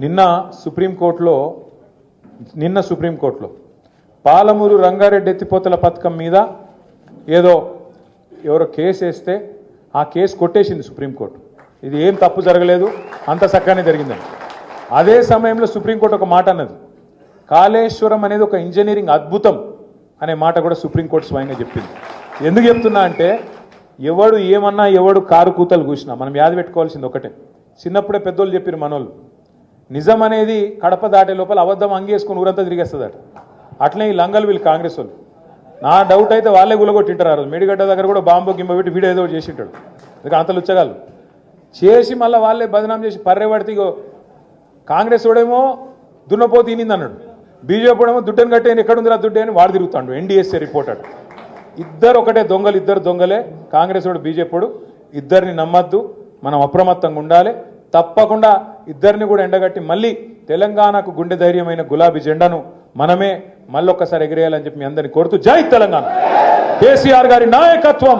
నిన్న సుప్రీంకోర్టులో నిన్న సుప్రీంకోర్టులో పాలమూరు రంగారెడ్డి ఎత్తిపోతల పథకం మీద ఏదో ఎవరో కేసు వేస్తే ఆ కేసు కొట్టేసింది సుప్రీంకోర్టు. ఇది ఏం తప్పు జరగలేదు అంత చక్కగానే జరిగిందని. అదే సమయంలో సుప్రీంకోర్టు ఒక మాట అన్నది కాళేశ్వరం అనేది ఒక ఇంజనీరింగ్ అద్భుతం అనే మాట కూడా సుప్రీంకోర్టు స్వయంగా చెప్పింది. ఎందుకు చెప్తున్నా అంటే ఎవడు ఏమన్నా ఎవడు కారు కూతలు కూసినా మనం యాద పెట్టుకోవాల్సింది ఒకటే. చిన్నప్పుడే పెద్దోళ్ళు చెప్పారు మనోళ్ళు నిజం అనేది కడప దాటే లోపల అబద్ధం అంగేసుకుని ఊరంతా తిరిగేస్తుందట. అట్లే ఈ లంగలు వీళ్ళు కాంగ్రెస్ వాళ్ళు. నా డౌట్ అయితే వాళ్ళే గులగొట్టింటారు ఆ రోజు. మేడిగడ్డ దగ్గర కూడా బాంబు గింబ పెట్టి వీడియో ఏదో చేసింటాడు. అందుకే అంత లుచ్చగాళ్ళు. చేసి మళ్ళీ వాళ్ళే బదనాం చేసి పర్రెపడితే కాంగ్రెస్ వాడేమో దున్నపో తినింది అన్నాడు. బీజేపీ వాడేమో దుడ్డని కట్టేని ఎక్కడుందిరా దుడ్డే అని వాడు తిరుగుతాడు. ఎన్డీఎస్ఏ రిపోర్టర్ ఇద్దరు ఒకటే దొంగలు ఇద్దరు దొంగలే. కాంగ్రెస్ వాడు బీజేపీడు ఇద్దరిని నమ్మద్దు. మనం అప్రమత్తంగా ఉండాలి. తప్పకుండా ఇద్దరిని కూడా ఎండగట్టి మళ్ళీ తెలంగాణకు గుండె ధైర్యమైన గులాబీ జెండాను మనమే మళ్ళొక్కసారి ఎగిరేయాలని చెప్పి మీ అందరిని కోరుతూ జై తెలంగాణ. కేసీఆర్ గారి నాయకత్వం.